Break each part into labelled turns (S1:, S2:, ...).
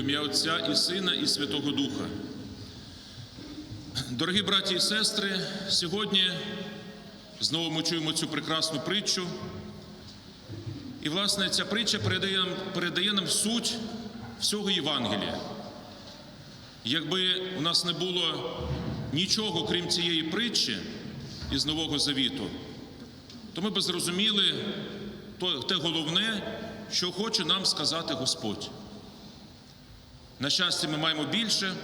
S1: Ім'я Отця і Сина, і Святого Духа. Дорогі браті і сестри, сьогодні знову ми чуємо цю прекрасну притчу. І, власне, ця притча передає нам, передає нам суть всього Євангелія. Якби у нас не було нічого, крім цієї притчі із Нового Завіту, то ми б зрозуміли те головне, що хоче нам сказати Господь. На щастя, ми маємо більше,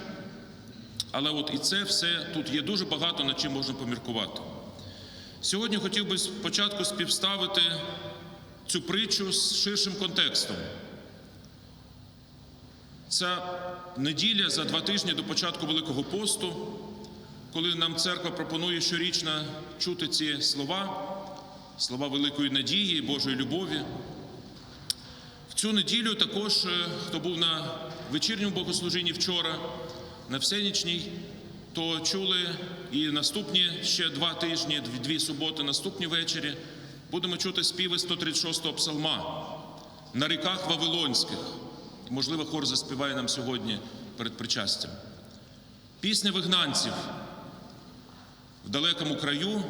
S1: але от і це все тут є дуже багато над чим можна поміркувати. Сьогодні хотів би спочатку співставити цю притчу з ширшим контекстом. Ця неділя за два тижні до початку Великого посту, коли нам церква пропонує щорічно чути ці слова, слова великої надії, Божої любові. Цю неділю також, е, хто був на вечірньому богослужінні вчора, на всенічній, то чули і наступні ще два тижні, дві суботи, наступні вечері, будемо чути співи 136-го псалма на ріках Вавилонських. Можливо, хор заспіває нам сьогодні перед причастям. Пісня вигнанців в далекому краю,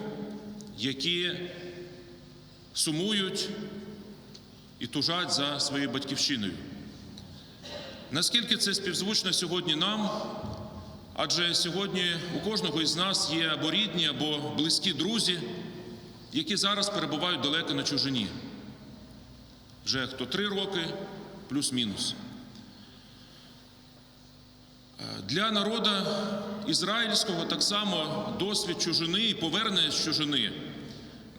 S1: які сумують і тужать за своєю батьківщиною. Наскільки це співзвучно сьогодні нам? Адже сьогодні у кожного із нас є або рідні, або близькі друзі, які зараз перебувають далеко на чужині. Вже хто три роки, плюс-мінус. Для народу ізраїльського так само досвід чужини і повернення з чужини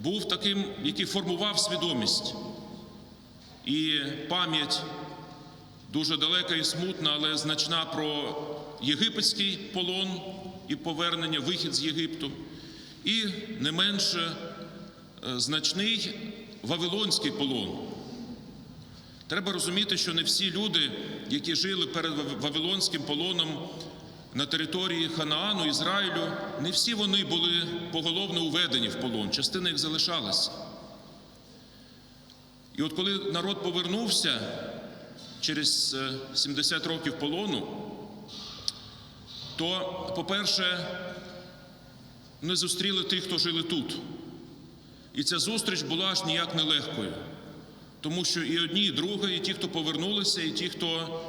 S1: був таким, який формував свідомість. І пам'ять дуже далека і смутна, але значна про єгипетський полон і повернення, вихід з Єгипту, і не менше е, значний Вавилонський полон. Треба розуміти, що не всі люди, які жили перед Вав- Вавилонським полоном на території Ханаану, Ізраїлю, не всі вони були поголовно уведені в полон, частина їх залишалася. І от коли народ повернувся через е, 70 років полону, то, по-перше, не зустріли тих, хто жили тут. І ця зустріч була аж ніяк не легкою. Тому що і одні, і другі, і ті, хто повернулися, і ті, хто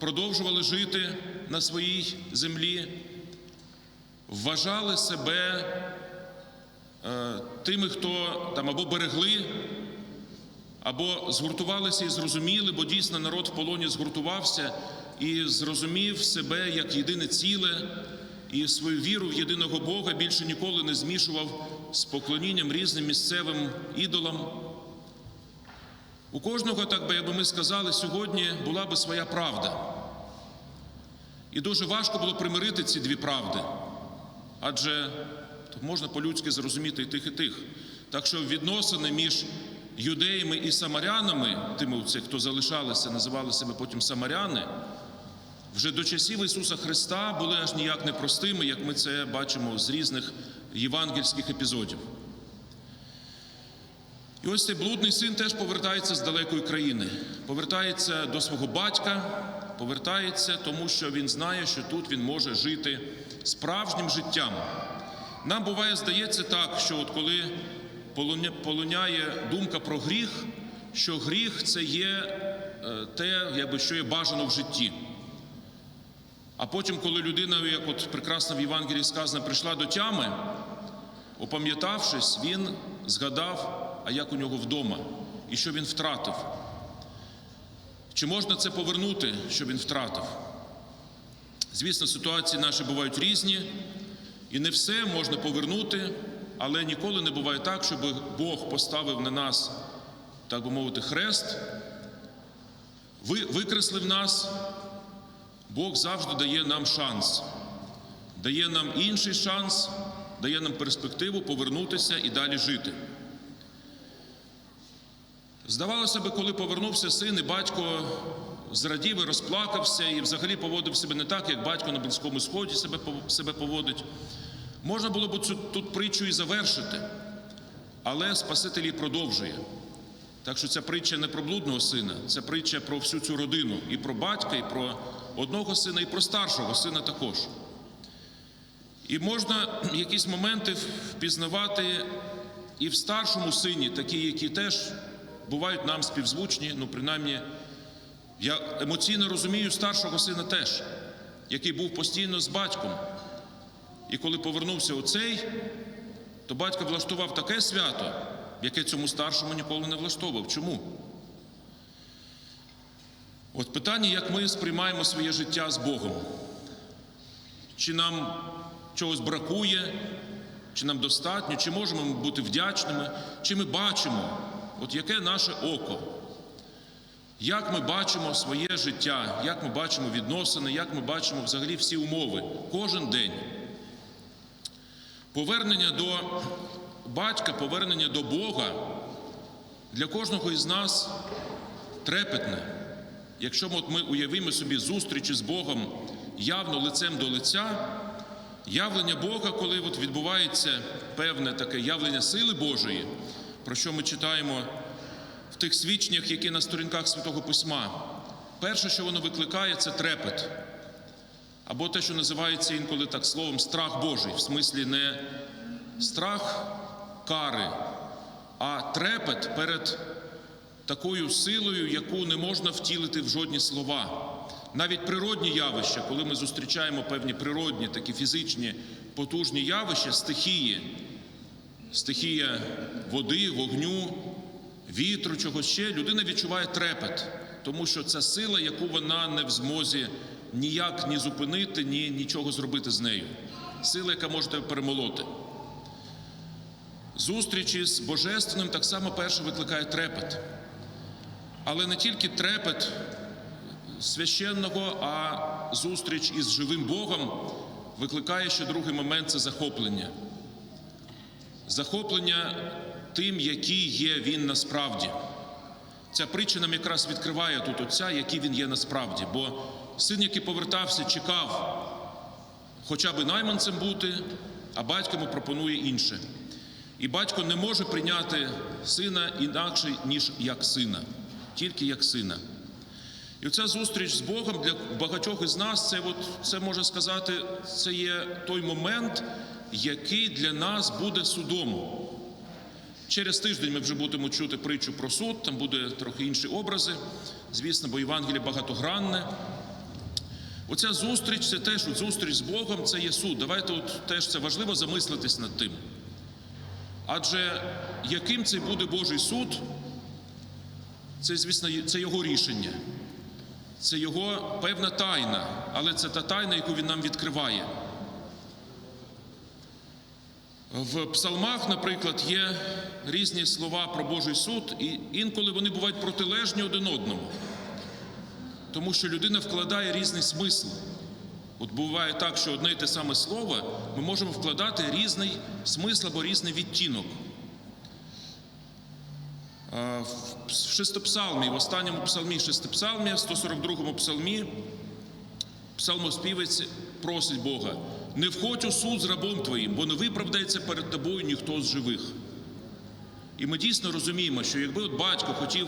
S1: продовжували жити на своїй землі, вважали себе е, тими, хто там або берегли, або згуртувалися і зрозуміли, бо дійсно народ в полоні згуртувався і зрозумів себе як єдине ціле, і свою віру в єдиного Бога більше ніколи не змішував з поклонінням різним місцевим ідолам. У кожного, так би якби ми сказали, сьогодні була би своя правда. І дуже важко було примирити ці дві правди, адже можна по-людськи зрозуміти і тих, і тих. Так що відносини між юдеями і самарянами, тими, хто залишалися, називали себе потім самаряни, вже до часів Ісуса Христа були аж ніяк непростими, як ми це бачимо з різних євангельських епізодів. І ось цей блудний син теж повертається з далекої країни, повертається до свого батька, повертається, тому що він знає, що тут він може жити справжнім життям. Нам буває, здається так, що от коли полоняє думка про гріх, що гріх це є е, те, якби, що є бажано в житті. А потім, коли людина, як от прекрасно в Євангелії сказано, прийшла до тями, опам'ятавшись, він згадав, а як у нього вдома, і що він втратив. Чи можна це повернути, що він втратив? Звісно, ситуації наші бувають різні, і не все можна повернути, але ніколи не буває так, щоб Бог поставив на нас, так би мовити, хрест, викреслив нас. Бог завжди дає нам шанс, дає нам інший шанс, дає нам перспективу повернутися і далі жити. Здавалося би, коли повернувся син, і батько зрадів і розплакався, і взагалі поводив себе не так, як батько на Близькому Сході себе поводить. Можна було б цю тут притчу і завершити, але Спаситель її продовжує. Так що ця притча не про блудного сина, це притча про всю цю родину, і про батька, і про одного сина і про старшого сина також. І можна якісь моменти впізнавати і в старшому сині, такі, які теж бувають нам співзвучні, ну принаймні, я емоційно розумію старшого сина теж, який був постійно з батьком. І коли повернувся оцей, то батько влаштував таке свято, яке цьому старшому ніколи не влаштовував. Чому? От питання, як ми сприймаємо своє життя з Богом. Чи нам чогось бракує, чи нам достатньо, чи можемо ми бути вдячними, чи ми бачимо, от яке наше око, як ми бачимо своє життя, як ми бачимо відносини, як ми бачимо взагалі всі умови кожен день. Повернення до батька, повернення до Бога для кожного із нас трепетне. Якщо ми уявимо собі зустрічі з Богом явно лицем до лиця, явлення Бога, коли от відбувається певне таке явлення сили Божої, про що ми читаємо в тих свідченнях, які на сторінках Святого Письма, перше, що воно викликає, це трепет. Або те, що називається інколи так словом страх Божий, в смислі не страх кари, а трепет перед такою силою, яку не можна втілити в жодні слова. Навіть природні явища, коли ми зустрічаємо певні природні, такі фізичні потужні явища, стихії, стихія води, вогню, вітру, чогось ще, людина відчуває трепет, тому що це сила, яку вона не в змозі ніяк ні зупинити, ні нічого зробити з нею. Сила, яка може тебе перемолоти. Зустрічі з Божественним так само перше викликає трепет. Але не тільки трепет священного, а зустріч із живим Богом викликає ще другий момент це захоплення. Захоплення тим, який є він насправді. Ця притча нам якраз відкриває тут Отця, який він є насправді. Бо син, який повертався, чекав хоча б найманцем бути, а батько йому пропонує інше. І батько не може прийняти сина інакше, ніж як сина, тільки як сина. І оця зустріч з Богом для багатьох із нас, це, от, це може сказати, це є той момент, який для нас буде судом. Через тиждень ми вже будемо чути притчу про суд, там буде трохи інші образи, звісно, бо Євангеліє багатогранне. Оця зустріч, це теж зустріч з Богом, це є суд. Давайте от теж це важливо замислитись над тим. Адже яким це буде Божий суд, це, звісно, це його рішення, це його певна тайна, але це та тайна, яку він нам відкриває. В псалмах, наприклад, є різні слова про Божий суд, і інколи вони бувають протилежні один одному, тому що людина вкладає різний смисл. От буває так, що одне й те саме слово ми можемо вкладати різний смисл або різний відтінок. В шестипсалмі, в останньому псалмі шестипсалмі, 142-му псалмі, псалмоспівець просить Бога: не входь у суд з рабом твоїм, бо не виправдається перед тобою ніхто з живих. І ми дійсно розуміємо, що якби от батько хотів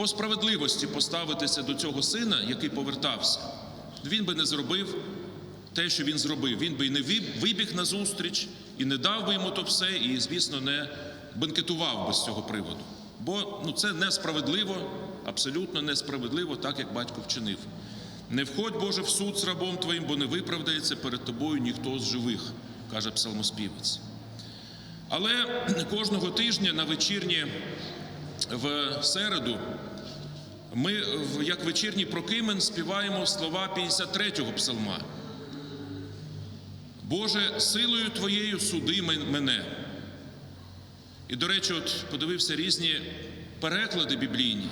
S1: по справедливості поставитися до цього сина, який повертався, він би не зробив те, що він зробив. Він би і не вибіг на зустріч, і не дав би йому то все, і, звісно, не бенкетував би з цього приводу. Бо ну, це несправедливо, абсолютно несправедливо, так як батько вчинив. Не входь, Боже, в суд з рабом твоїм, бо не виправдається перед тобою ніхто з живих, каже псалмоспівець. Але кожного тижня на вечірні в середу ми, як вечірній прокимен, співаємо слова 53-го псалма. Боже, силою Твоєю суди мене. І, до речі, от подивився різні переклади біблійні.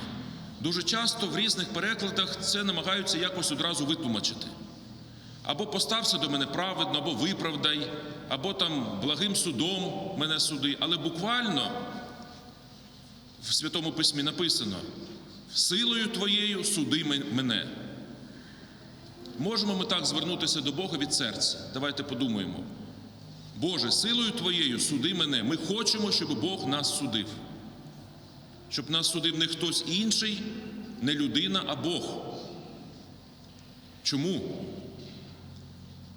S1: Дуже часто в різних перекладах це намагаються якось одразу витлумачити. Або постався до мене праведно, або виправдай, або там благим судом мене суди. Але буквально в Святому Письмі написано: силою Твоєю суди мене. Можемо ми так звернутися до Бога від серця. Давайте подумаємо. Боже, силою Твоєю суди мене. Ми хочемо, щоб Бог нас судив. Щоб нас судив не хтось інший, не людина, а Бог. Чому?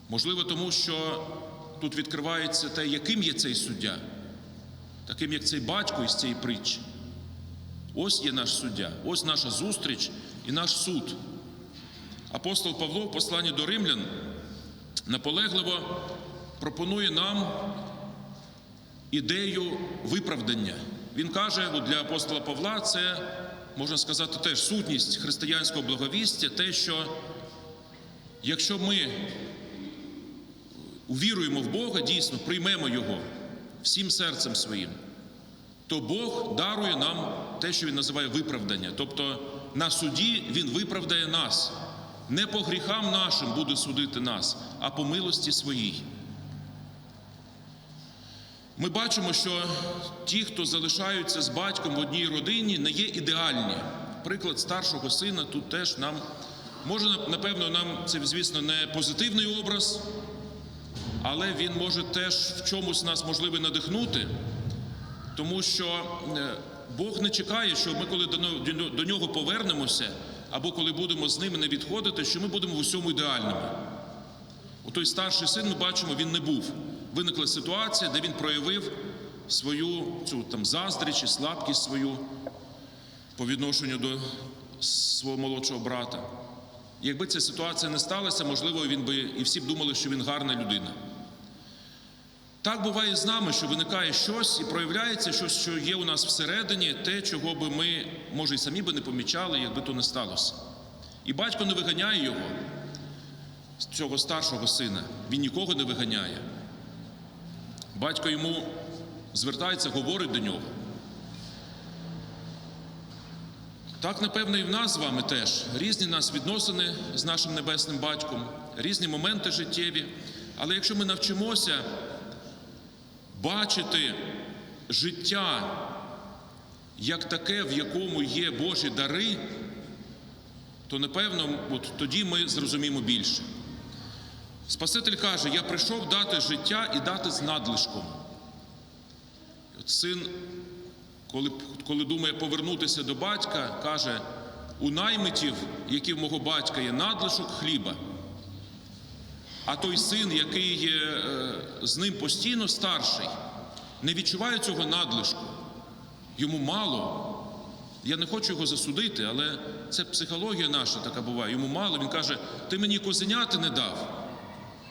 S1: Можливо, тому що тут відкривається те, яким є цей суддя, таким як цей батько із цієї притчі. Ось є наш суддя, ось наша зустріч і наш суд. Апостол Павло в посланні до римлян наполегливо пропонує нам ідею виправдання. Він каже, от для апостола Павла це можна сказати теж сутність християнського благовістя, те, що якщо ми увіруємо в Бога, дійсно приймемо Його всім серцем своїм, то Бог дарує нам те, що Він називає виправдання. Тобто на суді Він виправдає нас. Не по гріхам нашим буде судити нас, а по милості своїй. Ми бачимо, що ті, хто залишаються з батьком в одній родині, не є ідеальні. Приклад старшого сина тут теж нам може, напевно, нам це, звісно, не позитивний образ, але він може теж в чомусь нас можливо надихнути, тому що е, Бог не чекає, що ми, коли до нього- повернемося, або коли будемо з ними не відходити, що ми будемо в усьому ідеальними. У той старший син ми бачимо, він не був. Виникла ситуація, де він проявив свою цю там заздріч чи слабкість свою по відношенню до свого молодшого брата. Якби ця ситуація не сталася, можливо, він би і всі б думали, що він гарна людина. Так буває з нами, що виникає щось і проявляється щось, що є у нас всередині, те, чого би ми, може, і самі би не помічали, якби то не сталося. І батько не виганяє його, цього старшого сина. Він нікого не виганяє. Батько йому звертається, говорить до нього. Так, напевно, і в нас з вами теж різні нас відносини з нашим небесним батьком, різні моменти життєві. Але якщо ми навчимося бачити життя як таке, в якому є Божі дари, то напевно от тоді ми зрозуміємо більше. Спаситель каже: Я прийшов дати життя і дати з надлишком. От син, коли, коли думає повернутися до батька, каже: у наймитів, які в мого батька є надлишок хліба. А той син, який є е, з ним постійно старший, не відчуває цього надлишку. Йому мало. Я не хочу його засудити, але це психологія наша така буває. Йому мало. Він каже: ти мені козеняти не дав.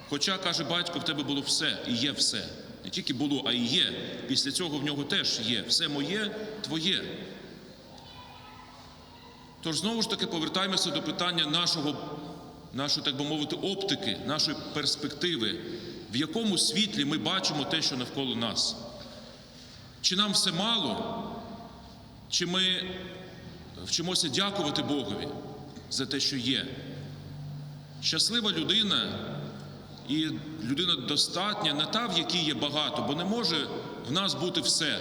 S1: Хоча, каже батько, в тебе було все і є все. Не тільки було, а і є. Після цього в нього теж є. Все моє, твоє. Тож знову ж таки повертаємося до питання нашого, нашої, так би мовити, оптики, нашої перспективи, в якому світлі ми бачимо те, що навколо нас. Чи нам все мало, чи ми вчимося дякувати Богові за те, що є. Щаслива людина і людина достатня не та, в якій є багато, бо не може в нас бути все.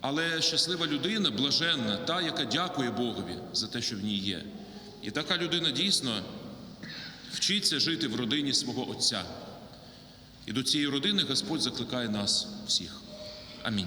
S1: Але щаслива людина, блаженна, та, яка дякує Богові за те, що в ній є. І така людина дійсно вчиться жити в родині свого Отця. І до цієї родини Господь закликає нас всіх. Амінь.